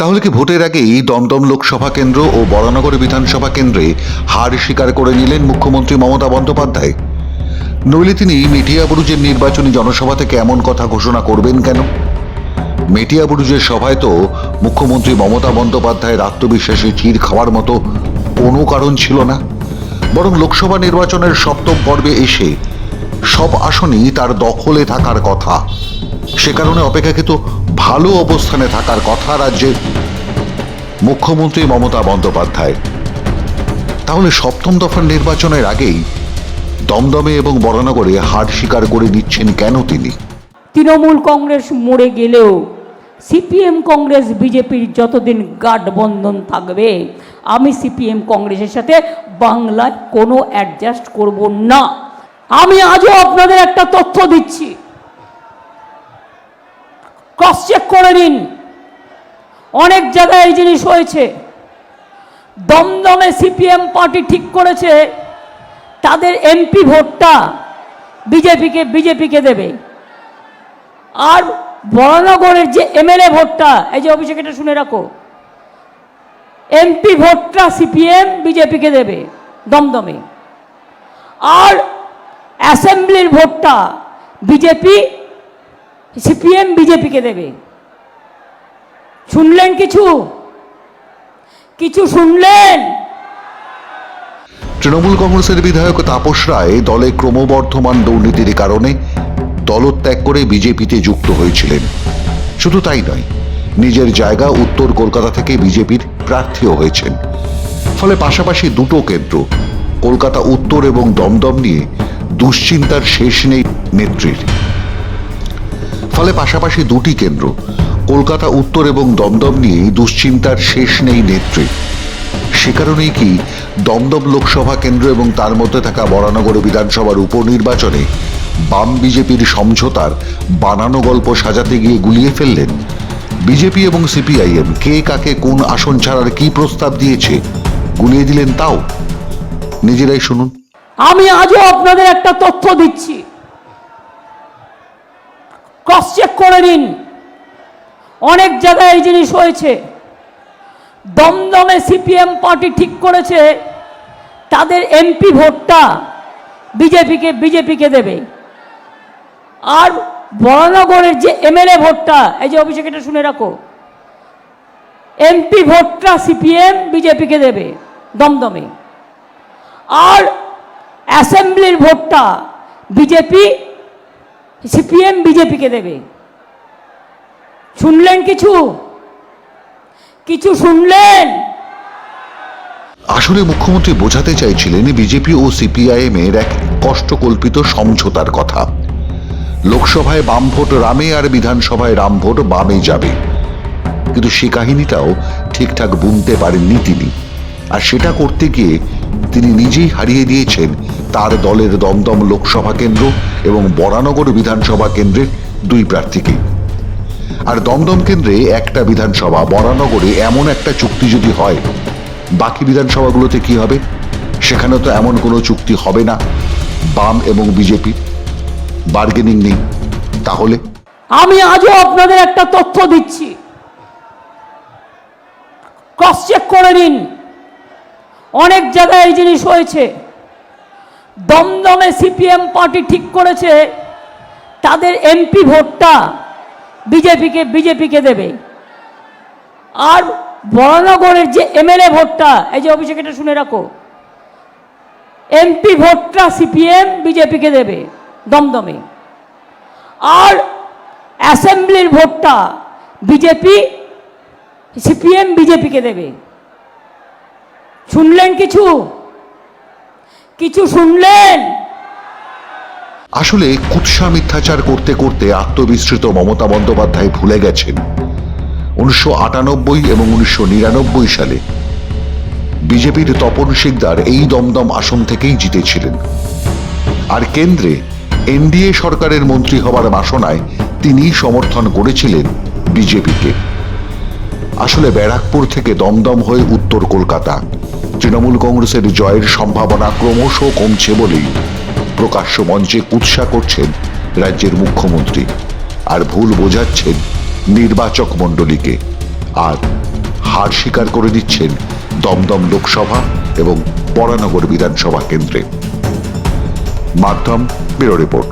তাহলে কি ভোটের আগেই দমদম লোকসভা কেন্দ্র ও বরানগর বিধানসভা কেন্দ্রে হার স্বীকার করে নিলেন মুখ্যমন্ত্রী মমতা বন্দ্যোপাধ্যায়? নইলে তিনি মেটিয়াবুরুজের নির্বাচনী জনসভা থেকে এমন কথা ঘোষণা করবেন কেন? মেটিয়াবুরুজের সভায় তো মুখ্যমন্ত্রী মমতা বন্দ্যোপাধ্যায়ের আত্মবিশ্বাসে চির খাওয়ার মতো কোনো কারণ ছিল না। বরং লোকসভা নির্বাচনের সপ্তম পর্বে এসে সব আসনই তার দখলে থাকার কথা। সে কারণে অপেক্ষাকৃত ভালো অবস্থানে থাকার কথা রাজ্যের মুখ্যমন্ত্রী মমতা বন্দ্যোপাধ্যায়। তাহলে সপ্তম দফার নির্বাচনের আগেই দমদমে এবং বরানগরে হার স্বীকার করে নিচ্ছেন কেন তিনি? তৃণমূল কংগ্রেস মরে গেলেও সিপিএম কংগ্রেস বিজেপির যতদিন গাঠবন্ধন থাকবে, আমি সিপিএম কংগ্রেসের সাথে বাংলায় কোনো অ্যাডজাস্ট করব না। আমি আজও আপনাদের একটা তথ্য দিচ্ছি। ক্রস চেক করে নিন। অনেক জায়গায় এই জিনিস হয়েছে। দমদমে সিপিএম পার্টি ঠিক করেছে, তাদের এমপি ভোটটা বিজেপিকে বিজেপিকে দেবে। আর বরানগরের যে এমএলএ ভোটটা, এই যে অভিষেক, এটা শুনে রাখো। এমপি ভোটটা সিপিএম, বিজেপিকে দেবে দমদমে। আর অ্যাসেম্বলির ভোটটা বিজেপি সিপিএম বিজেপিকে দেবে শুনলেন কিছু কিছু শুনলেন তৃণমূল কংগ্রেসের বিধায়ক তাপস রায় দলে ক্রমবর্ধমান দুর্নীতির কারণে দলত্যাগ করে বিজেপিতে যুক্ত হয়েছিলেন। শুধু তাই নয়, নিজের জায়গা উত্তর কলকাতা থেকে বিজেপির প্রার্থীও হয়েছেন। ফলে পাশাপাশি দুটো কেন্দ্র, কলকাতা উত্তর এবং দমদম নিয়ে দুশ্চিন্তার শেষ নেই নেত্রীর। ফলে পাশাপাশি দুটি কেন্দ্র, কলকাতা উত্তর এবং দমদম নিয়ে দুশ্চিন্তার শেষ নেই নেত্রী। সে কারণেই কি দমদম লোকসভা কেন্দ্র এবং তার মধ্যে থাকা বরানগর বিধানসভার উপনির্বাচনে বাম বিজেপির সমঝোতার বানানো গল্প সাজাতে গিয়ে গুলিয়ে ফেললেন বিজেপি এবং সিপিআইএম। কে কাকে কোন আসন ছাড়ার কি প্রস্তাব দিয়েছে গুলিয়ে দিলেন তাও? নিজেরাই শুনুন। আমি আজও আপনাদের একটা তথ্য দিচ্ছি। ক্রস চেক করে নিন। অনেক জায়গায় এই জিনিস হয়েছে। দমদমে সিপিএম পার্টি ঠিক করেছে, তাদের এমপি ভোটটা বিজেপিকে বিজেপিকে দেবে। আর বরানগরের যে এমএলএ ভোটটা, এই যে অভিষেক, এটা শুনে রাখো। এমপি ভোটটা সিপিএম, বিজেপিকে দেবে দমদমে। আর অ্যাসেম্বলির ভোটটা বিজেপি সিপিএম বিজেপিকে দেবে শুনলেন কিছু কিছু শুনলেন আসলে মুখ্যমন্ত্রী বোঝাতে চাইছিলেন বিজেপি ও সিপিআইএম এর এক কষ্টকল্পিত সমঝোতার কথা। লোকসভায় বাম ভোট রামে আর বিধানসভায় রাম ভোট বামে যাবে। কিন্তু সে কাহিনীটাও ঠিকঠাক বুনতে পারেননি তিনি। আর সেটা করতে গিয়ে তিনি নিজেই হারিয়ে দিয়েছেন তার দলের দমদম লোকসভা কেন্দ্র এবং বরানগর বিধানসভা কেন্দ্রের দুই প্রার্থীকে। আর দমদম কেন্দ্রে একটা বিধানসভা, বরানগরে এমন একটা চুক্তি যদি হয়, বাকি বিধানসভাগুলোতে কি হবে? সেখানে তো এমন কোনো চুক্তি হবে না। বাম এবং বিজেপি বার্গেনিং নেই। তাহলে? আমি আজও আপনাদের একটা তথ্য দিচ্ছি। ক্রস চেক করে নিন। অনেক জায়গায় এই জিনিস হয়েছে। দমদমে সিপিএম পার্টি ঠিক করেছে, তাদের এমপি ভোটটা বিজেপিকে বিজেপিকে দেবে। আর বরানগরের যে এমএলএ ভোটটা, এই যে অভিষেক, এটা শুনে রাখো। এমপি ভোটটা সিপিএম, বিজেপিকে দেবে দমদমে। আর অ্যাসেম্বলির ভোটটা বিজেপি, সিপিএম, বিজেপিকে দেবে। শুনলেন কিছু? কিছু শুনলেন? আসলে কুৎসা মিথ্যাচার করতে করতে আত্মবিস্মৃত মমতা বন্দ্যোপাধ্যায় ভুলে গেছেন। উনিশশো আটানব্বই এবং উনিশশো নিরানব্বই সালে বিজেপির তপন শিকদার এই দমদম আসন থেকেই জিতেছিলেন। আর কেন্দ্রে এনডিএ সরকারের মন্ত্রী হবার বাসনায় তিনি সমর্থন করেছিলেন বিজেপিকে। আসলে ব্যারাকপুর থেকে দমদম হয়ে উত্তর কলকাতা। তৃণমূল কংগ্রেসের জয়ের সম্ভাবনা ক্রমশ কমছে বলেই প্রকাশ্য মঞ্চে কুৎসা করছেন রাজ্যের মুখ্যমন্ত্রী আর ভুল বোঝাচ্ছেন নির্বাচক মণ্ডলীকে। আর হার স্বীকার করে দিচ্ছেন দমদম লোকসভা এবং বরানগর বিধানসভা কেন্দ্রে। মাধ্যম ব্যুরো রিপোর্ট।